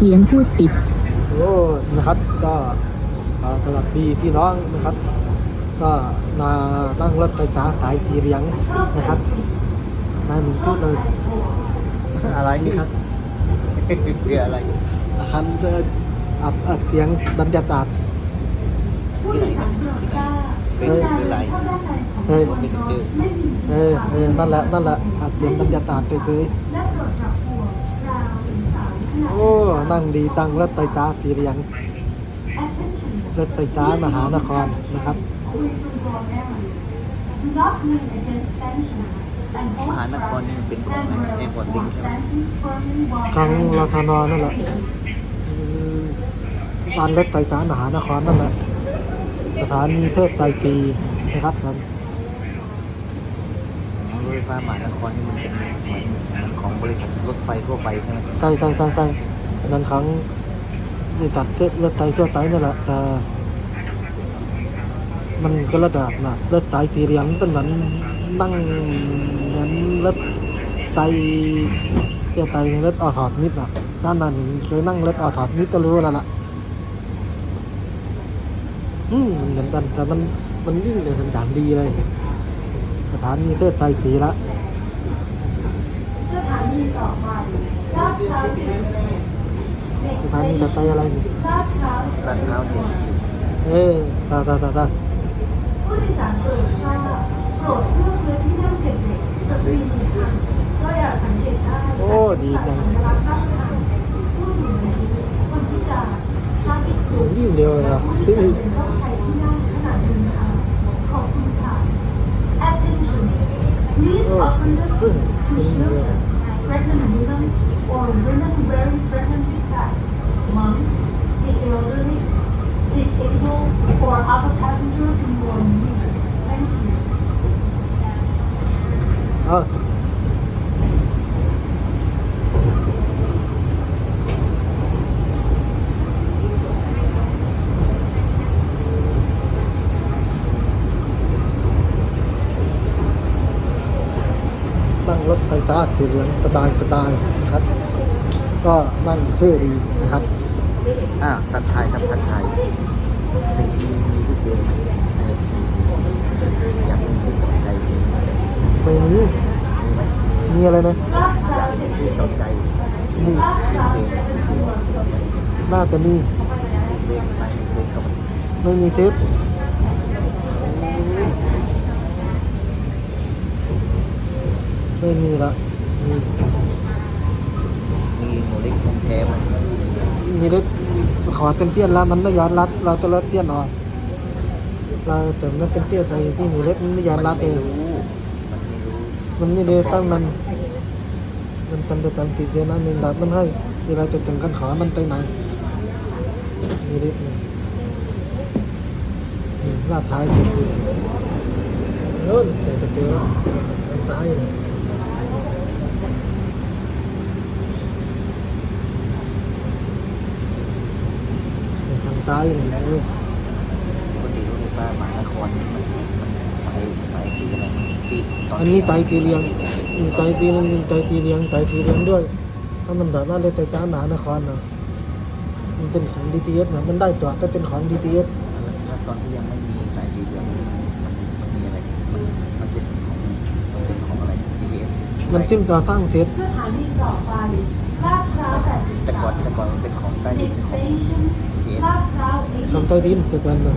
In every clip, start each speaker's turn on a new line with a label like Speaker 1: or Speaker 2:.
Speaker 1: เสียงพูดปิด
Speaker 2: โอ้นะครับ ก็เอ่อสำหรับพี่พี่น้องนะครับ ก็มานั่งรถไฟฟ้าสายสีเหลืองนะครับนายหมึงพูดเลย
Speaker 3: อะไร
Speaker 2: นี่ครับ
Speaker 3: คืออะไร
Speaker 2: ทันเอ่ออับอับเสียงบรรยากาศ
Speaker 3: ที่ไหนครับเป็นคืออะไร
Speaker 2: เฮ้ย
Speaker 3: ผมไม่เคยเจอ
Speaker 2: เออเออนั่นแหละนั่นแหละอับเสียงบรรยากาศไปเลยโอ้ นั่งดีตังรถไฟฟ้าสีเหลืองรถไฟฟ้ามหานครนะครับ
Speaker 3: มหานครนี่มันเป็นของไหนแอร์พอร์ตลิงก์ใช่ไหม
Speaker 2: ครั้งรทนนั่นแหละอืมบ้านรถไฟฟ้ามหานครนั่นแหละสถานีเทิดไตรตีนะครับผม
Speaker 3: อ๋อรถไฟฟ้ามหานครนี่มันเป็นเหมือนเหมือนของบริษัทรถไฟทั่วไปใช่ไหม
Speaker 2: ใช่ใช่ใช่ใช่ นั้นครั้งนี่ตัดเทิดไฟทั่วไปนั่แหละแต่มันก็ระดับนะรถไฟสีเหลืองเป็นเหมือนนั่งเหมือนรถไฟเที่ยวไตในรถออทอดนิดน่ะด้านนั้นเคยนั่งรถออทอดนิดก็รู้แล้วล่ะอืมเหมือนกันแต่มันมันยิ่งเลยมันด่านดีเลยสถานีเทศไทยสีละสถานีต่อไป อะไรนี่
Speaker 3: ลาดพร้าวเจ็ดสิบจุด
Speaker 2: เออตาตาตาตาโอ้ดีจังยิ่งเดียวเลยอะอื้อ
Speaker 4: Please open the
Speaker 2: อื้อ
Speaker 4: seat to
Speaker 2: ยิ่งเดียว เออนั่งรถไฟฟ้าสีเหลืองสบายสบายนะครับ ก็นั่งเท่ดีนะครับ
Speaker 3: อ่าสัตว์ไทยครับสัตว์ไทยมีลูกเดียวอยากมีที่จอดใจมี
Speaker 2: ไม่มี
Speaker 3: มี
Speaker 2: อะไรนะ
Speaker 3: อยากมีที่
Speaker 2: น่าจะ
Speaker 3: นี่ไม่
Speaker 2: มีเทปไม่มีละมี
Speaker 3: มีโมเล็กคงแท้ไหม
Speaker 2: มีเล็กขอเป็นเตี้ยนแล้วมันไม่ย้อนรัด เราจะเลดเตี้ยนออก เราแต่มันเป็นเตี้ยนไปที่หมีเล็กมันไม่ยอนรัด
Speaker 3: ไม่
Speaker 2: เอง
Speaker 3: มันไม่รู้
Speaker 2: มันนี่เลยตั้งมัน มันเป็นแต่ตังติดเดียวนั้นเองดัดมันให้เวลาจะถึงกันขอมันไปไหนมีเล็กนี่ลาดท้ายสุดๆโน่นแต่ตะเกียบตายเลยนี่ทางตายเลยเออ
Speaker 3: ปกติรถไฟฟ้า มหานครนี่มันสายสายสีอะไรมันปีต
Speaker 2: อันนี้ไตตีเลียงมีไตตีเลียงมีไตตีเลียงไตตีเลียงด้วยถ้ามันแบบว่าได้ไตจ้าหนานครนะมันเป็นของดีทีเอสนะมันได้ตัวก็เป็นของดีทีเอส
Speaker 3: แล้วตอนที่ยังไม่มีสายสีเหลืองมันมันมีอะไรมันมันเป็นของมันเป็นของอะไร BTS
Speaker 2: มันจิ้มต่อตั้งเสร็จ
Speaker 4: สถานีต่อไปลาดพร้าว
Speaker 3: แต่ก่อนแต่ก่อนมันเป็นของใต้ดินของ
Speaker 4: station
Speaker 3: BTS
Speaker 4: ลาดพร้าว
Speaker 2: ทำใต้ดินเกิดกันเลย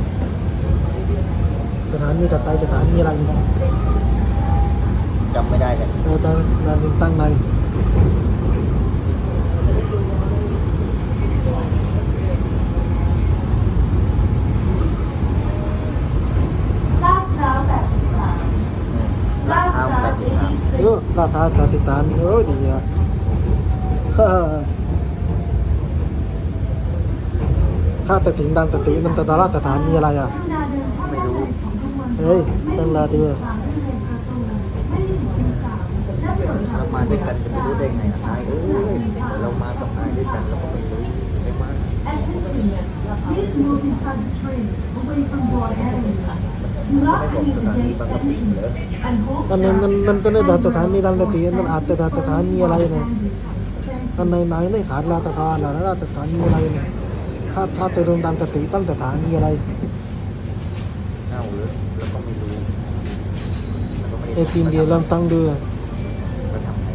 Speaker 2: สถานีตัดไตสถานีอะไรนี่
Speaker 3: จำไม่ได้เลย
Speaker 2: เราตั้งเราตั้งใน
Speaker 4: ลาดพร้าว83
Speaker 3: ลาดพร้าว83
Speaker 2: เออราคาตัดติดตานเออดีอะฮ่าค่าแต่ถึงดันตติมันตะตาราสถานีอะไรอะ
Speaker 3: ไม่รู้
Speaker 2: เฮ้ยตั้งลาดีอะ
Speaker 3: เรามาด้วยกันจะไม่รู้ได้ไงล่ะนายเอ้ยเรามากับนายด้วยกันเราก็ไม่รู้ใช่ไหม
Speaker 4: Please move inside the train away from Broad Avenue. Do
Speaker 3: ไม่
Speaker 4: not
Speaker 3: บอก
Speaker 4: pay
Speaker 3: สถานี
Speaker 4: against
Speaker 3: บางกะปิ
Speaker 4: entry
Speaker 3: เหรอ
Speaker 4: and hold
Speaker 2: มันมันมันมันเป็นดันสถานีดันตติมันอาจจะดันสถานีอะไรเนี่ย
Speaker 4: Thank
Speaker 2: อันในไหนในขาดราชการนะราชการมีอะไรเนี่ยถ้าถ้าจะลงดันสติตั้งสถานมีอะไร
Speaker 3: เน่าหรือแล้วก็ไม่รู้แล้วก็ไม่
Speaker 2: ไอ้ทีมเดียวลองตั้งดู
Speaker 3: ก็ทำไง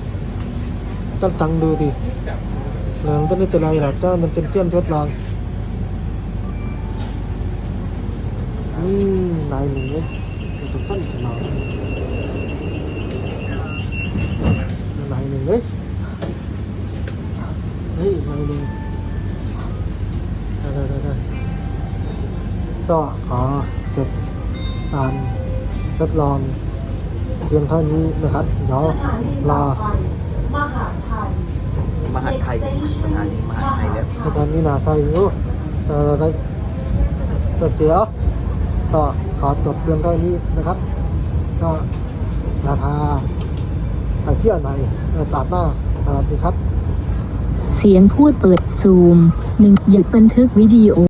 Speaker 2: ตั้งตั้งดูดิเรื่องต้นนี้ตัวอะไรล่ะถ้ามันเป็นเตี้ยนทดลองอืมนายหนึ่งเลยตัวต้นสมองนายหนึ่งเลยเฮ้ยนายหนึ่งได้ได้ได้ได้ก็ขอจบ การทดลองเพียงเท่านี้นะครับ เดี๋ยว
Speaker 4: สถานี
Speaker 2: ลา
Speaker 4: ต่อไปมหาไทย
Speaker 3: มหาดไทยประธานีมหาดไทยแล้ว
Speaker 2: สถานีนาไทยอยู่เออได้ก็เดี๋ยวก็ขอจดเพียงเท่านี้นะครับ ก็ราคาไปเที่ยวไหนเออตัดหน้าสวัสดีครับ
Speaker 1: เสียงพูดเปิดซูมหนึ่งหยุดบันทึกวิดีโอ